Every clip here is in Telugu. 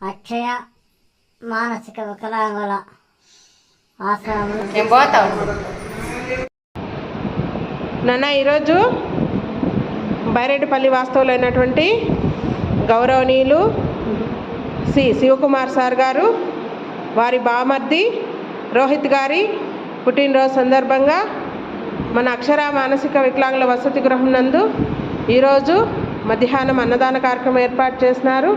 అక్షయ మానసిక వికలాంగుల ఆశ్రమం. నేను పోతావు నాన్న ఈరోజు బైరెడ్డిపల్లి వాస్తవులైనటువంటి గౌరవనీయులు సి శివకుమార్ సార్ గారు వారి బామర్ది రోహిత్ గారి పుట్టినరోజు సందర్భంగా మన అక్షర మానసిక వికలాంగుల వసతి గృహం నందు ఈరోజు మధ్యాహ్నం అన్నదాన కార్యక్రమం ఏర్పాటు చేసినారు.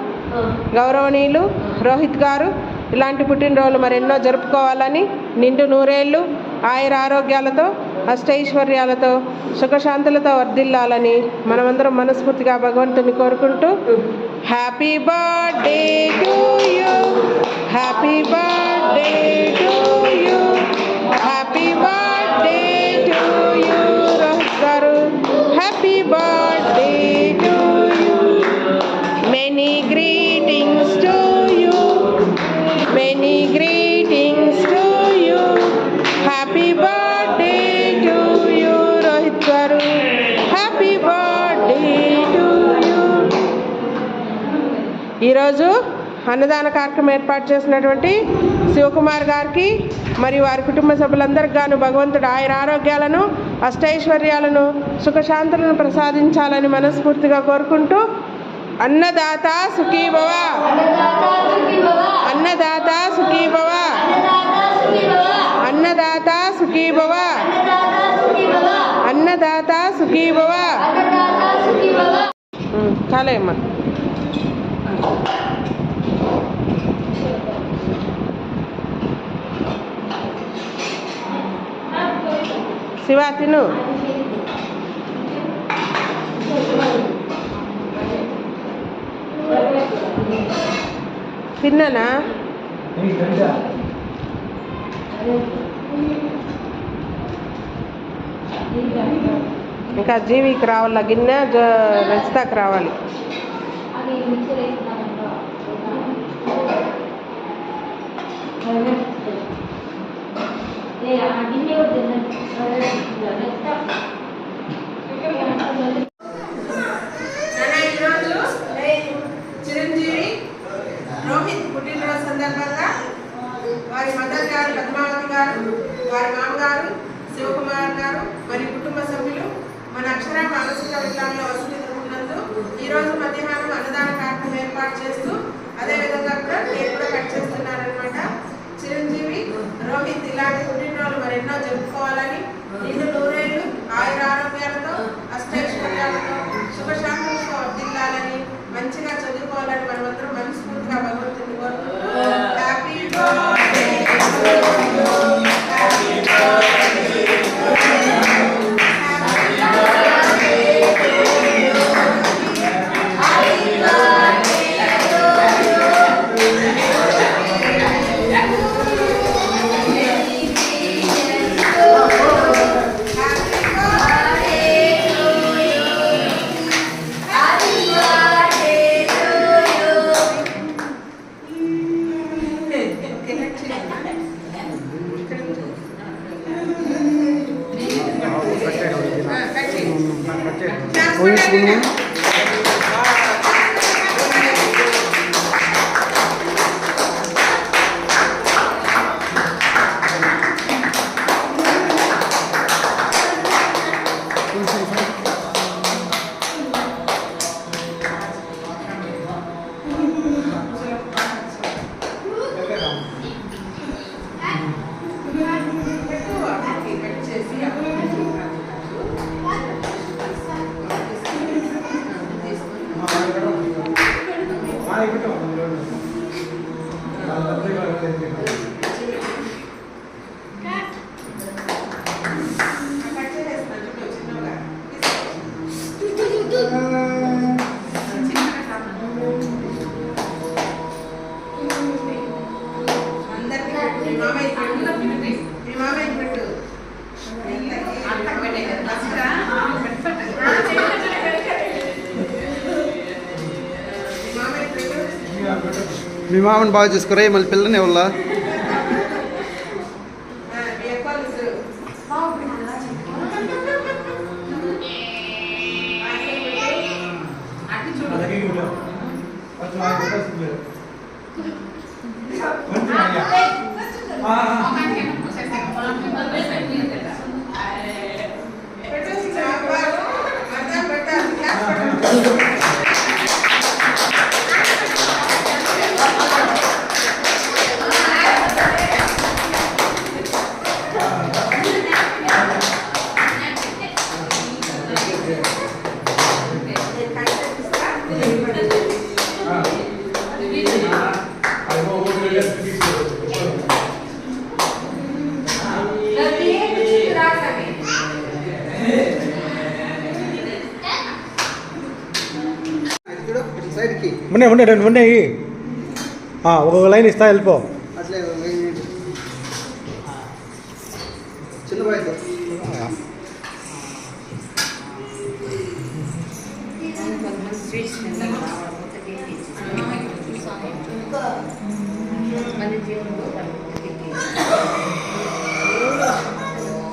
గౌరవనీయులు రోహిత్ గారు ఇలాంటి పుట్టినరోజులు మరెన్నో జరుపుకోవాలని నిండు నూరేళ్ళు ఆయుర ఆరోగ్యాలతో అష్టైశ్వర్యాలతో సుఖశాంతులతో వర్ధిల్లాలని మనమందరం మనస్ఫూర్తిగా భగవంతుని కోరుకుంటూ happy birthday to you. Happy birthday to you. Happy birthday to you Rohit garu. Happy birth ఈరోజు అన్నదాన కార్యక్రమం ఏర్పాటు చేసినటువంటి శివకుమార్ గారికి మరియు వారి కుటుంబ సభ్యులందరికీ గాను భగవంతుడు ఆయన ఆరోగ్యాలను అష్టైశ్వర్యాలను సుఖశాంతులను ప్రసాదించాలని మనస్ఫూర్తిగా కోరుకుంటూ అన్నదాత సుఖీభవ అన్నదాత సుఖీభవ అన్నదాత సుఖీభవ అన్నదాత సుఖీభవ ఉమ్, శివ తిను. తిన్నానా? ఇంకా జీవికి రావాలా గిన్నె? రజితాకి రావాలి. Thank you. వారి మదర్ గారు పద్మావతి గారు వారి మామగారు శివకుమార్ గారు మరి కుటుంబ సభ్యులు మన అక్షర మానసిక వికలాంగుల వసతి నందు ఈ రోజు మధ్యాహ్నం అన్నదాన కార్యక్రమం ఏర్పాటు చేస్తూ అదే విధంగా కూడా కూడా 为什么？Mimawan Baj is Kuray Malpilane Ulla. సైడ్కి ఉండే ఉండే రెండు ఉన్నాయి ఆ, ఒక్కొక్క లైన్ ఇస్తా వెళ్ళిపో అట్లే వెయ్యి. చిన్న బాయ్తో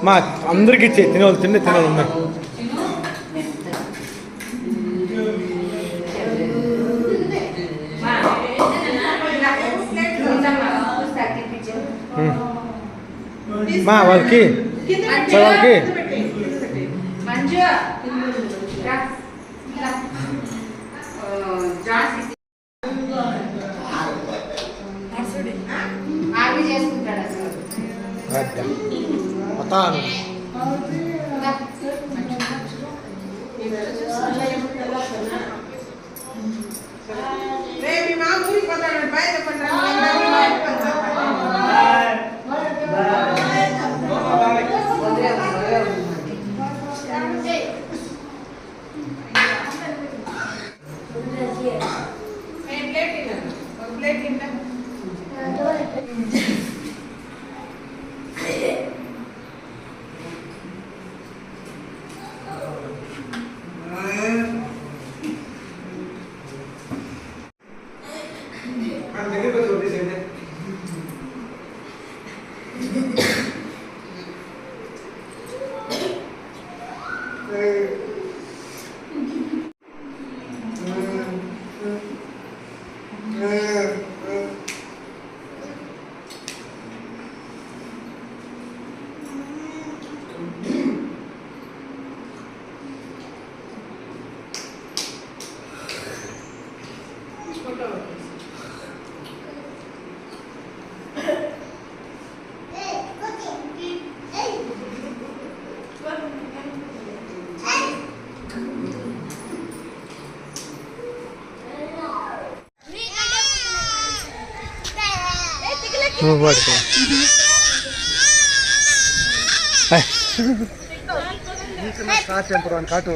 మా అందరికి ఇచ్చే తినేవాళ్ళు తిండి తినేవాళ్ళు ఉన్నాయి మా వాళ్ళకి. వాళ్ళకి. మంజు Yes. જોવું પડશે કાટો